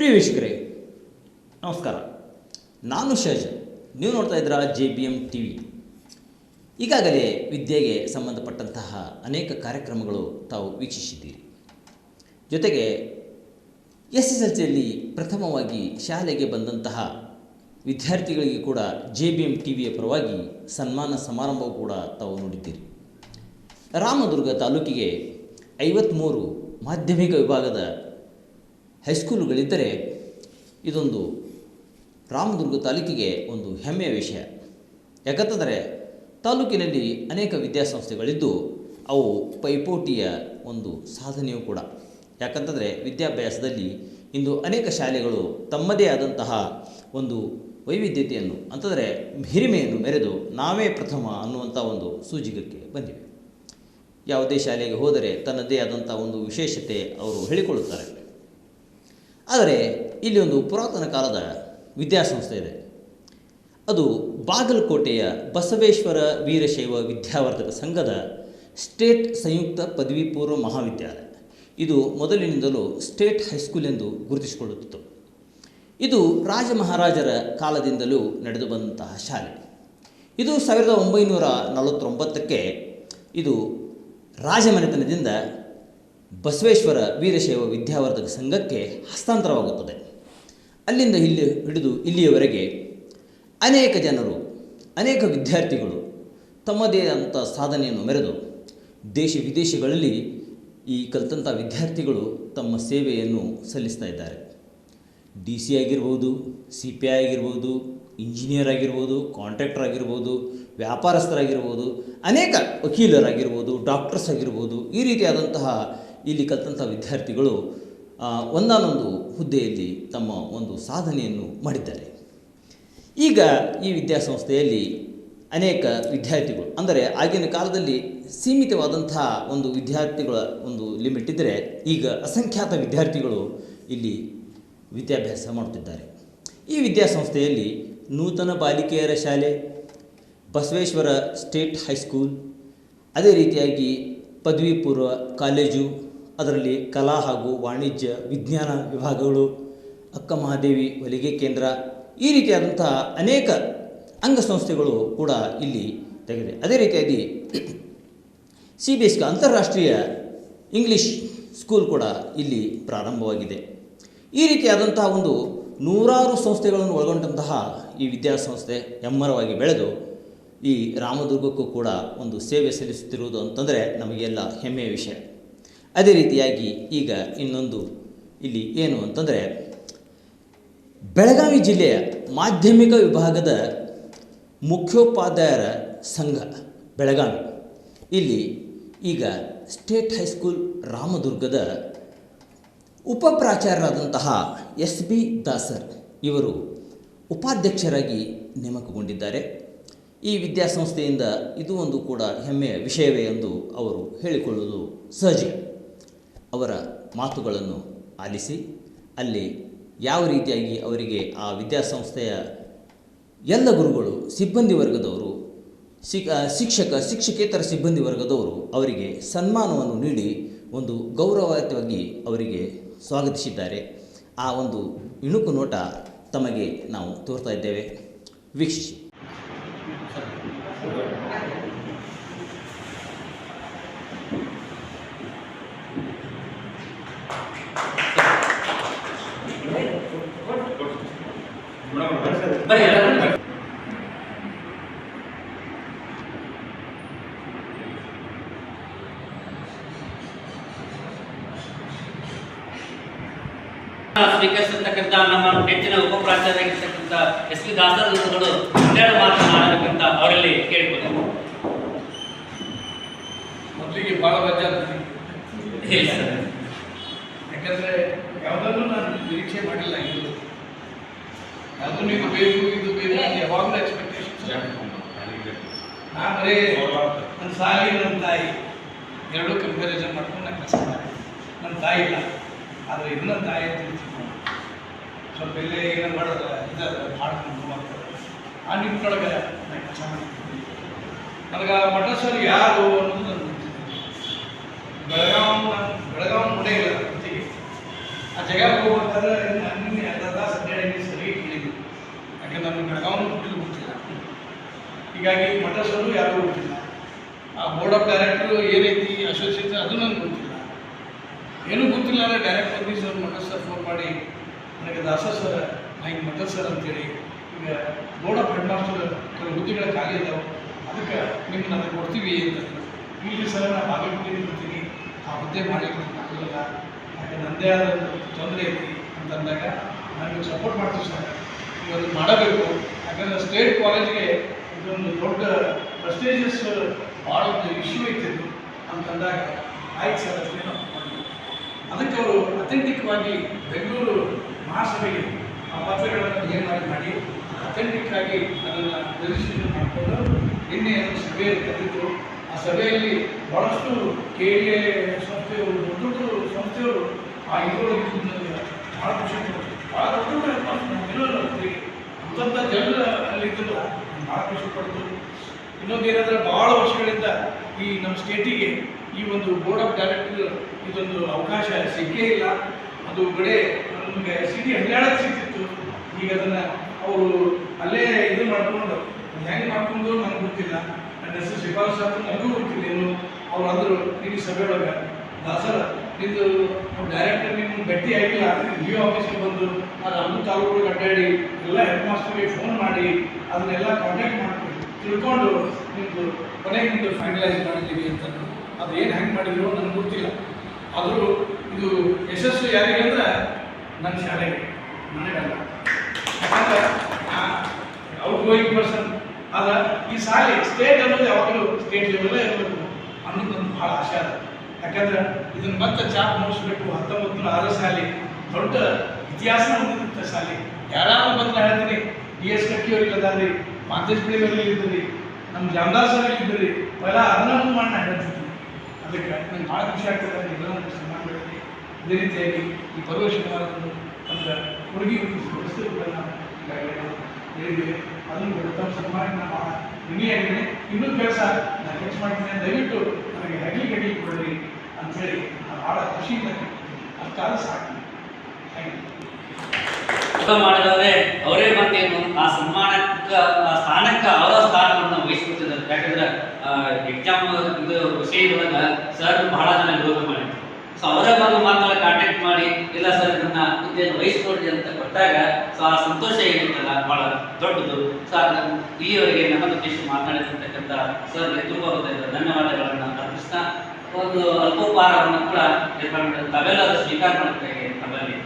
ಪ್ರಿಯ ವೀಕ್ಷಕರೇ, ನಮಸ್ಕಾರ. ನಾನು ಶಜ್ ನೀವು ನೋಡ್ತಾ ಇದ್ದೀರಾ J B M T V ಈಗಾಗಲೇ ವಿದ್ಯೆಗೆ ಸಂಬಂಧಪಟ್ಟಂತಹ ಅನೇಕ ಕಾರ್ಯಕ್ರಮಗಳು ತಾವು ವೀಕ್ಷಿಸಿದ್ದೀರಿ. ಜೊತೆಗೆ ಎಸ್ ಎಸ್ ಎಲ್ ಸಿಯಲ್ಲಿ ಪ್ರಥಮವಾಗಿ ಶಾಲೆಗೆ ಬಂದಂತಹ ವಿದ್ಯಾರ್ಥಿಗಳಿಗೆ ಕೂಡ ಜೆ ಬಿ ಎಂ ಟಿ ವಿಯ ಪರವಾಗಿ ಸನ್ಮಾನ ಸಮಾರಂಭವು ಕೂಡ ತಾವು ನೋಡಿದ್ದೀರಿ. ರಾಮದುರ್ಗ ತಾಲೂಕಿಗೆ ಐವತ್ತ್ಮೂರು ಮಾಧ್ಯಮಿಕ ವಿಭಾಗದ ಹೈಸ್ಕೂಲುಗಳಿದ್ದರೆ ಇದೊಂದು ರಾಮದುರ್ಗ ತಾಲೂಕಿಗೆ ಒಂದು ಹೆಮ್ಮೆಯ ವಿಷಯ. ಯಾಕಂತಂದರೆ ತಾಲೂಕಿನಲ್ಲಿ ಅನೇಕ ವಿದ್ಯಾಸಂಸ್ಥೆಗಳಿದ್ದು ಅವು ಪೈಪೋಟಿಯ ಒಂದು ಸಾಧನೆಯೂ ಕೂಡ. ಯಾಕಂತಂದರೆ ವಿದ್ಯಾಭ್ಯಾಸದಲ್ಲಿ ಇಂದು ಅನೇಕ ಶಾಲೆಗಳು ತಮ್ಮದೇ ಆದಂತಹ ಒಂದು ವೈವಿಧ್ಯತೆಯನ್ನು, ಅಂತಂದರೆ ಹಿರಿಮೆಯನ್ನು ಮೆರೆದು ನಾವೇ ಪ್ರಥಮ ಅನ್ನುವಂಥ ಒಂದು ಸೂಜಿಗಕ್ಕೆ ಬಂದಿವೆ. ಯಾವುದೇ ಶಾಲೆಗೆ ಹೋದರೆ ತನ್ನದೇ ಆದಂಥ ಒಂದು ವಿಶೇಷತೆ ಅವರು ಹೇಳಿಕೊಳ್ಳುತ್ತಾರೆ. ಆದರೆ ಇಲ್ಲಿ ಒಂದು ಪುರಾತನ ಕಾಲದ ವಿದ್ಯಾಸಂಸ್ಥೆ ಇದೆ. ಅದು ಬಾಗಲಕೋಟೆಯ ಬಸವೇಶ್ವರ ವೀರಶೈವ ವಿದ್ಯಾವರ್ಧಕ ಸಂಘದ ಸ್ಟೇಟ್ ಸಂಯುಕ್ತ ಪದವಿ ಪೂರ್ವ ಮಹಾವಿದ್ಯಾಲಯ. ಇದು ಮೊದಲಿನಿಂದಲೂ ಸ್ಟೇಟ್ ಹೈಸ್ಕೂಲ್ ಎಂದು ಗುರುತಿಸಿಕೊಳ್ಳುತ್ತಿತ್ತು. ಇದು ರಾಜ ಮಹಾರಾಜರ ಕಾಲದಿಂದಲೂ ನಡೆದು ಬಂದಂತಹ ಶಾಲೆ. ಇದು ಸಾವಿರದ ಒಂಬೈನೂರ ನಲವತ್ತೊಂಬತ್ತಕ್ಕೆ ಇದು ರಾಜಮನೆತನದಿಂದ ಬಸವೇಶ್ವರ ವೀರಶೈವ ವಿದ್ಯಾವರ್ಧಕ ಸಂಘಕ್ಕೆ ಹಸ್ತಾಂತರವಾಗುತ್ತದೆ. ಅಲ್ಲಿಂದ ಇಲ್ಲಿ ಹಿಡಿದು ಇಲ್ಲಿಯವರೆಗೆ ಅನೇಕ ಜನರು, ಅನೇಕ ವಿದ್ಯಾರ್ಥಿಗಳು ತಮ್ಮದೇ ಆದಂಥ ಸಾಧನೆಯನ್ನು ಮೆರೆದು ದೇಶ ವಿದೇಶಗಳಲ್ಲಿ ಈ ಕಲಿತಂಥ ವಿದ್ಯಾರ್ಥಿಗಳು ತಮ್ಮ ಸೇವೆಯನ್ನು ಸಲ್ಲಿಸ್ತಾ ಇದ್ದಾರೆ. ಡಿ ಸಿ ಆಗಿರ್ಬೋದು, ಸಿ ಪಿ ಐ ಆಗಿರ್ಬೋದು, ಇಂಜಿನಿಯರ್ ಆಗಿರ್ಬೋದು, ಕಾಂಟ್ರಾಕ್ಟರ್ ಆಗಿರ್ಬೋದು, ವ್ಯಾಪಾರಸ್ಥರಾಗಿರ್ಬೋದು, ಅನೇಕ ವಕೀಲರಾಗಿರ್ಬೋದು, ಡಾಕ್ಟರ್ಸ್ ಆಗಿರ್ಬೋದು, ಈ ರೀತಿಯಾದಂತಹ ಇಲ್ಲಿ ಕಲಿತಂಥ ವಿದ್ಯಾರ್ಥಿಗಳು ಒಂದಾನೊಂದು ಹುದ್ದೆಯಲ್ಲಿ ತಮ್ಮ ಒಂದು ಸಾಧನೆಯನ್ನು ಮಾಡಿದ್ದಾರೆ. ಈಗ ಈ ವಿದ್ಯಾಸಂಸ್ಥೆಯಲ್ಲಿ ಅನೇಕ ವಿದ್ಯಾರ್ಥಿಗಳು, ಅಂದರೆ ಆಗಿನ ಕಾಲದಲ್ಲಿ ಸೀಮಿತವಾದಂಥ ಒಂದು ವಿದ್ಯಾರ್ಥಿಗಳ ಒಂದು ಲಿಮಿಟ್ ಇದ್ದರೆ ಈಗ ಅಸಂಖ್ಯಾತ ವಿದ್ಯಾರ್ಥಿಗಳು ಇಲ್ಲಿ ವಿದ್ಯಾಭ್ಯಾಸ ಮಾಡುತ್ತಿದ್ದಾರೆ. ಈ ವಿದ್ಯಾಸಂಸ್ಥೆಯಲ್ಲಿ ನೂತನ ಬಾಲಿಕೆಯರ ಶಾಲೆ, ಬಸವೇಶ್ವರ ಸ್ಟೇಟ್ ಹೈಸ್ಕೂಲ್, ಅದೇ ರೀತಿಯಾಗಿ ಪದವಿ ಪೂರ್ವ ಕಾಲೇಜು ಅದರಲ್ಲಿ ಕಲಾ ಹಾಗೂ ವಾಣಿಜ್ಯ, ವಿಜ್ಞಾನ ವಿಭಾಗಗಳು, ಅಕ್ಕ ಮಹಾದೇವಿ ಹೊಲಿಗೆ ಕೇಂದ್ರ, ಈ ರೀತಿಯಾದಂತಹ ಅನೇಕ ಅಂಗಸಂಸ್ಥೆಗಳು ಕೂಡ ಇಲ್ಲಿ ತೆಗೆದಿದೆ. ಅದೇ ರೀತಿಯಾಗಿ ಸಿ ಬಿ ಎಸ್ ಅಂತಾರಾಷ್ಟ್ರೀಯ ಇಂಗ್ಲಿಷ್ ಸ್ಕೂಲ್ ಕೂಡ ಇಲ್ಲಿ ಪ್ರಾರಂಭವಾಗಿದೆ. ಈ ರೀತಿಯಾದಂತಹ ಒಂದು ನೂರಾರು ಸಂಸ್ಥೆಗಳನ್ನು ಒಳಗೊಂಡಂತಹ ಈ ವಿದ್ಯಾಸಂಸ್ಥೆ ಹೆಮ್ಮರವಾಗಿ ಬೆಳೆದು ಈ ರಾಮದುರ್ಗಕ್ಕೂ ಕೂಡ ಒಂದು ಸೇವೆ ಸಲ್ಲಿಸುತ್ತಿರುವುದು ಅಂತಂದರೆ ನಮಗೆಲ್ಲ ಹೆಮ್ಮೆಯ ವಿಷಯ. ಅದೇ ರೀತಿಯಾಗಿ ಈಗ ಇನ್ನೊಂದು ಇಲ್ಲಿ ಏನು ಅಂತಂದರೆ, ಬೆಳಗಾವಿ ಜಿಲ್ಲೆಯ ಮಾಧ್ಯಮಿಕ ವಿಭಾಗದ ಮುಖ್ಯೋಪಾಧ್ಯಾಯರ ಸಂಘ, ಬೆಳಗಾವಿ. ಇಲ್ಲಿ ಈಗ ಸ್ಟೇಟ್ ಹೈಸ್ಕೂಲ್ ರಾಮದುರ್ಗದ ಉಪ ಪ್ರಾಚಾರ್ಯರಾದಂತಹ ಎಸ್ ಬಿ ದಾಸರ್ ಇವರು ಉಪಾಧ್ಯಕ್ಷರಾಗಿ ನೇಮಕಗೊಂಡಿದ್ದಾರೆ. ಈ ವಿದ್ಯಾಸಂಸ್ಥೆಯಿಂದ ಇದು ಒಂದು ಕೂಡ ಹೆಮ್ಮೆಯ ವಿಷಯವೇ ಎಂದು ಅವರು ಹೇಳಿಕೊಳ್ಳುವುದು ಸಹಜ. ಅವರ ಮಾತುಗಳನ್ನು ಆಲಿಸಿ, ಅಲ್ಲಿ ಯಾವ ರೀತಿಯಾಗಿ ಅವರಿಗೆ ಆ ವಿದ್ಯಾಸಂಸ್ಥೆಯ ಎಲ್ಲ ಗುರುಗಳು, ಸಿಬ್ಬಂದಿ ವರ್ಗದವರು, ಶಿಕ್ ಶಿಕ್ಷಕ, ಶಿಕ್ಷಕೇತರ ಸಿಬ್ಬಂದಿ ವರ್ಗದವರು ಅವರಿಗೆ ಸನ್ಮಾನವನ್ನು ನೀಡಿ ಒಂದು ಗೌರವಯುತವಾಗಿ ಅವರಿಗೆ ಸ್ವಾಗತಿಸಿದ್ದಾರೆ. ಆ ಒಂದು ಇಣುಕು ನೋಟ ತಮಗೆ ನಾವು ತೋರ್ತಾ ಇದ್ದೇವೆ. ವೀಕ್ಷಿಸಿ. ಸ್ವೀಕರಿಸಿರ್ತಕ್ಕಂಥ ನಮ್ಮ ನೆಚ್ಚಿನ ಉಪಪ್ರಾಚಾರ್ಯರಾಗಿರ್ತಕ್ಕಂಥ ಎಸ್ ಪಿ ದಾಸರವರು ಒಂದೆರಡು ಮಾತನಾಡಬೇಕಂತ ಅವರಲ್ಲಿ ಕೇಳಿಕೊಳ್ಳಿ ಮೊದಲಿಗೆ ಬಹಳ ಇಲ್ಲ. ಸರ್. ಯಾಕಂದರೆ ಯಾವುದನ್ನು ನಾನು ನಿರೀಕ್ಷೆ ಮಾಡಿಲ್ಲ. ಇದು ನೀವು ಇದು ಬೇಕು ಇದು ಬೇಕು ಯಾವಾಗಲೂ ಎಕ್ಸ್ಪೆಕ್ಟೇಷನ್ ನಾನು ಬರೀ ನನ್ನ ಸಾಲಿ ನನ್ನ ತಾಯಿ ಎರಡೂ ಕಂಪ್ಯಾರಿಸನ್ ಮಾಡ್ಕೊಂಡು ನಾನು ಕೆಲಸ ಮಾಡಿ. ನನ್ನ ತಾಯಿ ಇಲ್ಲ. ಆದರೆ ಇದು ನನ್ನ ತಾಯಿ ಅಂತ ತಿಳ್ಕೊಂಡು ಸ್ವಲ್ಪ ಇಲ್ಲೇ ಏನೋ ಮಾಡೋದು ಇದಾದ ಮಾಡ್ಕೊಂಡು ಮಾಡ್ತಾರೆ ಆ ನಿಮ್ಮೊಳಗೆ ನಾನು ಕೆಲಸ ಮಾಡ್ತೀನಿ. ನನಗೆ ಆ ಮಠ ಸರ್ ಯಾರು ಅನ್ನೋದು ನನ್ನ ಬೆಳಗಾವ್ ನಾನು ಬೆಳಗಾವ್ ನೋಡೇ ಇಲ್ಲ ಜೊತೆಗೆ ಆ ಜಾಗ ಹೋಗ್ಬೇಕಾದ್ರೆ ನಾನು ಬೋರ್ಡ್ ಆಫ್ ಡೈರೆಕ್ಟರ್ ಏನೈತಿ ಅಸೋಸಿಯೇಷನ್ ಅದು ನನಗೆ ಗೊತ್ತಿಲ್ಲ ಅಂದರೆ ಡೈರೆಕ್ಟ್ ಬಂದು ಸರ್ ಮಠ ಸರ್ ಫೋನ್ ಮಾಡಿ, ನನಗೆ ದಾಸ ಸರ್ ಹಿಂಗೆ ಮಠ ಸರ್ ಅಂತೇಳಿ ಈಗ ಬೋರ್ಡ್ ಆಫ್ ಹೆಡ್ ಮಾಸ್ಟರ್ ಕೆಲವು ಹುದ್ದೆಗಳ ಖಾಲಿ ಇದಾವೆ, ಅದಕ್ಕೆ ನಿಮ್ಗೆ ನನಗೆ ಕೊಡ್ತೀವಿ ಅಂತ ಇಲ್ಲಿ ಸರ್ ನಾನು ಬಾಗಲಕೋಟೆಗೆ ಬರ್ತೀನಿ. ಆ ಹುದ್ದೆ ಮಾಡಿ ಆಗಲಿಲ್ಲ. ಯಾಕೆ ನನ್ನದೇ ಆದ ತೊಂದರೆ ಐತಿ ಅಂತಂದಾಗ ನನಗೆ ಸಪೋರ್ಟ್ ಮಾಡ್ತೀವಿ ಸರ್ ಅದನ್ನು ಮಾಡಬೇಕು. ಯಾಕಂದರೆ ಸ್ಟೇಟ್ ಕಾಲೇಜ್ಗೆ ಇದೊಂದು ದೊಡ್ಡ ಪ್ರೆಸ್ಟೇಜಸ್ ಭಾಳ ಒಂದು ಇಶ್ಯೂ ಐತಿ ಅಂತಂದಾಗ ಆಯ್ತು ಸರ್ ಅಷ್ಟೇ ನಾವು ಮಾಡ್ತೀವಿ. ಅದಕ್ಕೆ ಅವರು ಅಥೆಂಟಿಕ್ವಾಗಿ ಬೆಂಗಳೂರು ಮಹಾಸಭೆಗೆ ಆ ಪತ್ರಗಳನ್ನು ಏನಾಗಿ ಮಾಡಿ ಅಥೆಂಟಿಕ್ ಆಗಿ ಅದನ್ನು ರಿಜಿಸ್ಟ್ರೇಷನ್ ಮಾಡಿಕೊಂಡು ನಿನ್ನೆ ಸಭೆಯಲ್ಲಿ ಕರೆದಿದ್ರು ಆ ಸಭೆಯಲ್ಲಿ ಬಹಳಷ್ಟು ಕೆ ಎ ಸಂಸ್ಥೆಯವರು, ದೊಡ್ಡ ದೊಡ್ಡ ಸಂಸ್ಥೆಯವರು ಆ ನನಗೆ ಭಾಳ ಖುಷಿ. ಭಾಳ ದೊಡ್ಡ ಅಂತಂಥ ಜನರ ಅಲ್ಲಿ ಇದ್ದರು ಭಾಳ ಖುಷಿ ಪಡ್ತು ಇನ್ನೊಂದು ಏನಂದ್ರೆ ಭಾಳ ವರ್ಷಗಳಿಂದ ಈ ನಮ್ಮ ಸ್ಟೇಟಿಗೆ ಈ ಒಂದು ಬೋರ್ಡ್ ಆಫ್ ಡೈರೆಕ್ಟರ್ ಇದೊಂದು ಅವಕಾಶ ಸಿಕ್ಕೇ ಇಲ್ಲ. ಅದು ಕಡೆ ನಮಗೆ ಸಿಟಿ ಹನ್ನೆರಡಕ್ಕೆ ಸಿಕ್ತಿತ್ತು ಈಗ ಅದನ್ನು ಅವರು ಅಲ್ಲೇ ಇದು ಮಾಡ್ಕೊಂಡು ಹೆಂಗೆ ಮಾಡ್ಕೊಂಡು ನನಗೆ ಗೊತ್ತಿಲ್ಲ. ನನ್ನ ಹೆಸರು ಶಿಫಾರಸು ನನಗೂ ಗೊತ್ತಿಲ್ಲ. ಏನು ಅವ್ರು ಅಂದರು ನಿಮ್ಮ ಸಭೆ ಒಳಗೆ ದಾಸರ ನಿಂದು ಡೈರೆಕ್ಟರ್ ನಿಮ್ಮ ಭೇಟಿ ಆಗಿಲ್ಲ. ಡಿ ಆಫೀಸ್ಗೆ ಬಂದು ನಾನು ಅಮ್ಮ ತಾಲೂಕು ಅಡ್ಡಾಡಿ, ಎಲ್ಲ ಹೆಡ್ ಮಾಸ್ಟರ್ಗೆ ಫೋನ್ ಮಾಡಿ, ಅದನ್ನೆಲ್ಲ ಕಾಂಟ್ಯಾಕ್ಟ್ ಮಾಡ್ಕೊಂಡು ತಿಳ್ಕೊಂಡು ನಿಮ್ಮದು ಕೊನೆಗೆ ನಿಮ್ಮದು ಫೈನಲೈಸ್ ಮಾಡಿದ್ದೀವಿ ಅಂತ. ಅದು ಏನು ಹೆಂಗೆ ಮಾಡಿದ್ರು ನನಗೆ ಗೊತ್ತಿಲ್ಲ. ಆದರೂ ಇದು ಯಶಸ್ಸು ಯಾರಿಗೆ ಅಂದ್ರೆ ನನ್ನ ಶಾಲೆಗೆ ನನಗಲ್ಲ ಯಾಕಂದ್ರೆ ಔಟ್ ಗೋಯಿಂಗ್ ಪರ್ಸನ್ ಅದ ಈ ಶಾಲೆ ಸ್ಟೇಟ್ ಅನ್ನೋದು ಯಾವಾಗಲೂ ಸ್ಟೇಟ್ ಲೆವೆಲ್ಲೇ ಇರಬೇಕು ಅನ್ನೋದು ನಮ್ಗೆ ಭಾಳ ಆಸೆ ಅದ ಯಾಕಂದ್ರೆ ಇದನ್ನ ಮತ್ತೆ ಚಾಪ್ ಮುಗಿಸ್ಬೇಕು ಹತ್ತೊಂಬತ್ತು ಆರು ಶಾಲೆ ದೊಡ್ಡ ಇತಿಹಾಸ ಹೊಂದಿದಂಥ ಶಾಲೆ ಯಾರಾದ್ರೂ ಬಂದ್ರೆ ಹೇಳ್ತೀನಿ ಬಿ ಎಸ್ ಕಟ್ಟಿಯವ್ರಿಗೆ ಅದಾರಿ ಮಾತೇಶ್ ಬಿಳಿಯವರಿಗೆ ಇದ್ರಿ ನಮ್ಮ ಜಾಮದಾಸ್ ಅವರಿಗೆ ಇದ್ರಿ ಅವೆಲ್ಲ ಅದನ್ನ ಮಾಡಿ ಹೇಳ್ತೀನಿ ಅದಕ್ಕೆ ನಂಗೆ ಭಾಳ ಖುಷಿ ಆಗ್ತದೆ ಎಲ್ಲ ನನಗೆ ಸನ್ಮಾನ ಮಾಡಿದ್ರಿ ಅದೇ ರೀತಿಯಾಗಿ ಈ ಬರುವ ಶನಿವಾರದಂದು ನಮ್ಗೆ ಹುಡುಗಿ ವ್ಯವಸ್ಥೆ ಕೂಡ ನಾವು ಈಗಾಗಲೇ ಹೇಳಿದ್ದೀವಿ. ಅದನ್ನು ಕೂಡ ಸನ್ಮಾನ ನಾನು ಭಾಳ ಋಣಿಯಾಗಿದ್ದೀನಿ ಇನ್ನೂ ಕೆಲಸ ನಾನು ಹೆಚ್ಚು ಮಾಡ್ತೀನಿ. ದಯವಿಟ್ಟು ನನಗೆ ಹೆಗ್ಲಿಗೆ ಗಡಿ ಕೊಡ್ರಿ ಅಂಥೇಳಿ ನಾನು ಭಾಳ ಖುಷಿಯಿಂದ ಅಷ್ಟಾದ ಸಾಕು. ಥ್ಯಾಂಕ್ ಯು ಮಾಡಿದವರೇ, ಅವರೇ ಮತ್ತೇನು ಆ ಸನ್ಮಾನಕ್ಕೆ ಸ್ಥಾನಕ್ಕೆ ಅವರ ಸ್ಥಾನವನ್ನು ವಹಿಸ್ಕೊಟ್ಟಿದ್ದಾರೆ ಯಾಕಂದ್ರೆ ಎಕ್ಸಾಮ್ ಇದು ಇರುವಾಗ ಸರ್ ಬಹಳ ಜನ ವಿರೋಧ ಮಾಡಿದ್ರು. ಸೊ ಅವರೇ ಬಂದು ಮಾತ್ರ ಕಾಂಟ್ಯಾಕ್ಟ್ ಮಾಡಿ, ಇಲ್ಲ ಸರ್ ನನ್ನ ಹುದ್ದೆಯನ್ನು ವಹಿಸ್ಕೊಡ್ರಿ ಅಂತ ಕೊಟ್ಟಾಗ ಸೊ ಆ ಸಂತೋಷ ಏನಿತ್ತಲ್ಲ, ಬಹಳ ದೊಡ್ಡದು. ಸೊ ಈವರೆಗೆ ನಮ್ಮ ಉದ್ದೇಶ ಮಾತನಾಡಿರ್ತಕ್ಕಂಥ ಸರ್ಗೆ ತುಂಬ ಧನ್ಯವಾದಗಳನ್ನು ಅರ್ಪಿಸ್ತಾ, ಒಂದು ಅಲ್ಪೋಪಹಾರವನ್ನು ಕೂಡ ಏರ್ಪಾಡು ಮಾಡಿದ ತಾವೆಲ್ಲರೂ ಸ್ವೀಕಾರ ಮಾಡಬೇಕಾಗಿ ತಮ್ಮಲ್ಲಿ